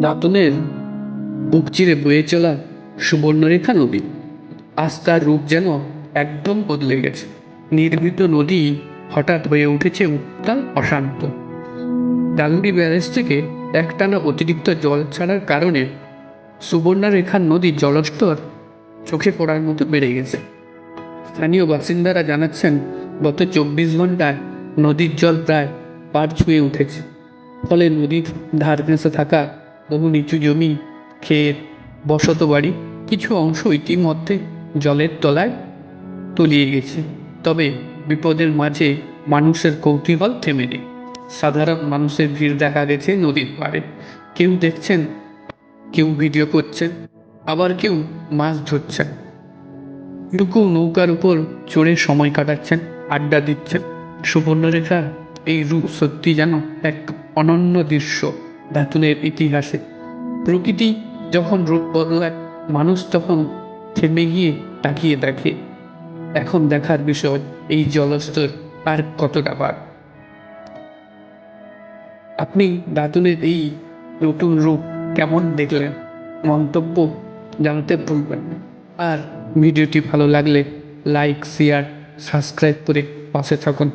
দাঁতনের বুক চিরে বয়ে চলা সুবর্ণরেখা নদী। আজ তার রূপ যেন একদম বদলে গেছে। নির্মিত নদী হঠাৎ হয়ে উঠেছে উত্তাল, অশান্ত। ডালুরি ব্যারেজ থেকে একটানা অতিরিক্ত জল ছাড়ার কারণে সুবর্ণরেখার নদীর জলস্তর চোখে পড়ার মতো বেড়ে গেছে। স্থানীয় বাসিন্দারা জানাচ্ছেন, গত চব্বিশ ঘন্টায় নদীর জল প্রায় পার ছুঁয়ে উঠেছে। ফলে নদীর ধার ঘেঁষে থাকা বহু নিচু জমি, ক্ষেত, বসত বাড়ি, কিছু অংশ ইতিমধ্যে জলের তলায় তলিয়ে গেছে। তবে বিপদের মাঝে মানুষের কৌতূহল থেমে নেই। সাধারণ মানুষের ভিড় দেখা গেছে নদীর পাড়ে। কেউ দেখছেন, কেউ ভিডিও করছেন, আবার কেউ মাছ ধরছেন। লুকু নৌকার উপর চড়ে সময় কাটাচ্ছেন, আড্ডা দিচ্ছেন। সুবর্ণরেখা এই রূপ সত্যি যেন এক অনন্য দৃশ্য। ধাতুনের ইতিহাসে। প্রকৃতি যখন রূপ বদলায়, মানুষ তখন থেমে গিয়ে তাকিয়ে দেখে। এখন দেখার বিষয় এই জলস্তর আর কতটা পার। আপনি দাতুনের এই নতুন রূপ কেমন দেখলেন? মন্তব্য জানাতে ভুলবেন আর ভিডিওটি ভালো লাগলে লাইক, শেয়ার, সাবস্ক্রাইব করে পাশে থাকুন।